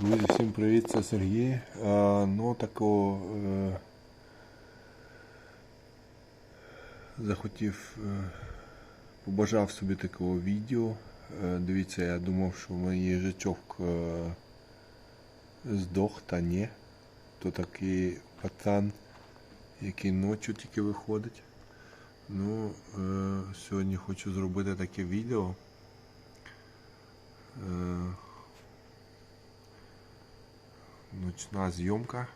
Друзі, всім привіт, це Сергій. Е, ну тако е, захотів, е, побажав собі такого відео. Е, дивіться, я думав, що мій їжачок е, здох, та ні. То такий пацан, який ночі тільки виходить. Ну, е, сьогодні хочу зробити таке відео. Е, Ночна зйомка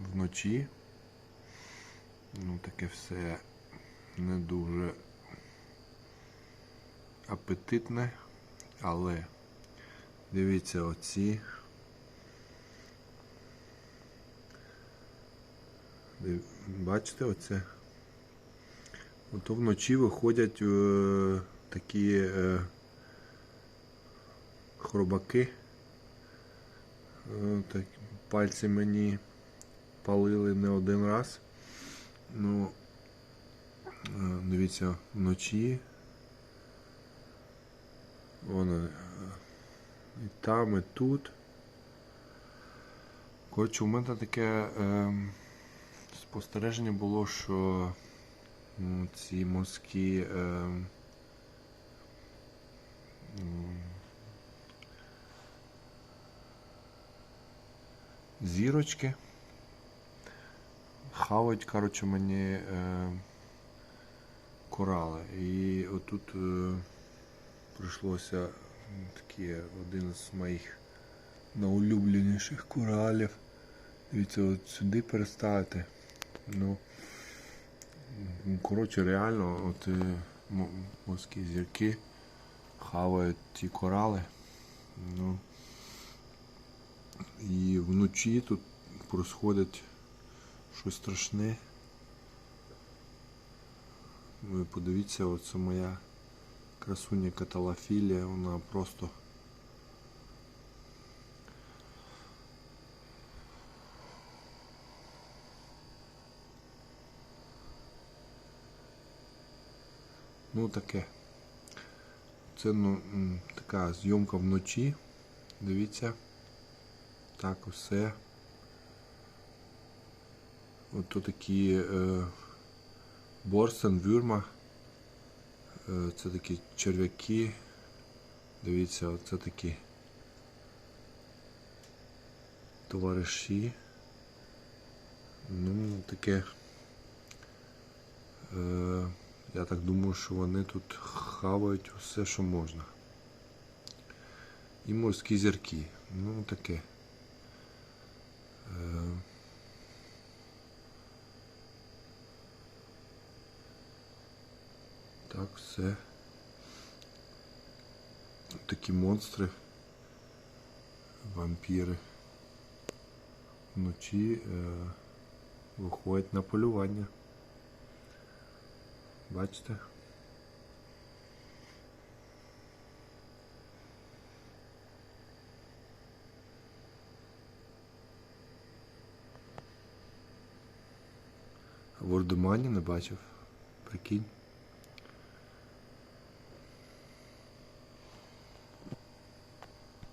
вночі. Ну таке все не дуже апетитне, але дивіться оці. Бачите оце? Ото вночі виходять е, такі е, хробаки. Е, Так, пальці мені палили не один раз. Ну, е, дивіться, вночі. Воно е, і там, і тут. Коротше, у мене таке е, спостереження було, що ну, ці морські е, зірочки. Хавать, коротше, мені е, корали. І отут е, прийшлося м, такий один з моїх найулюбленіших коралів. Дивіться, от сюди переставити. Ну, коротше, реально, от е, морські зірки хавають ті корали. Ну, і вночі тут происходить щось страшне. Ви подивіться, оце моя красуня каталофілія, вона просто ну таке. Це ну, така зйомка вночі. Дивіться. Так, усе. Ото такі е, борсен, вюрма. Е, це такі черв'яки. Дивіться, оце такі товариші. Ну, таке. Е, я так думаю, що вони тут хавають усе, що можна. І морські зірки. Ну, таке. Так, все. Такі монстри, вампіри вночі е, виходять на полювання. Бачите? А Вордемані не бачив. Прикинь.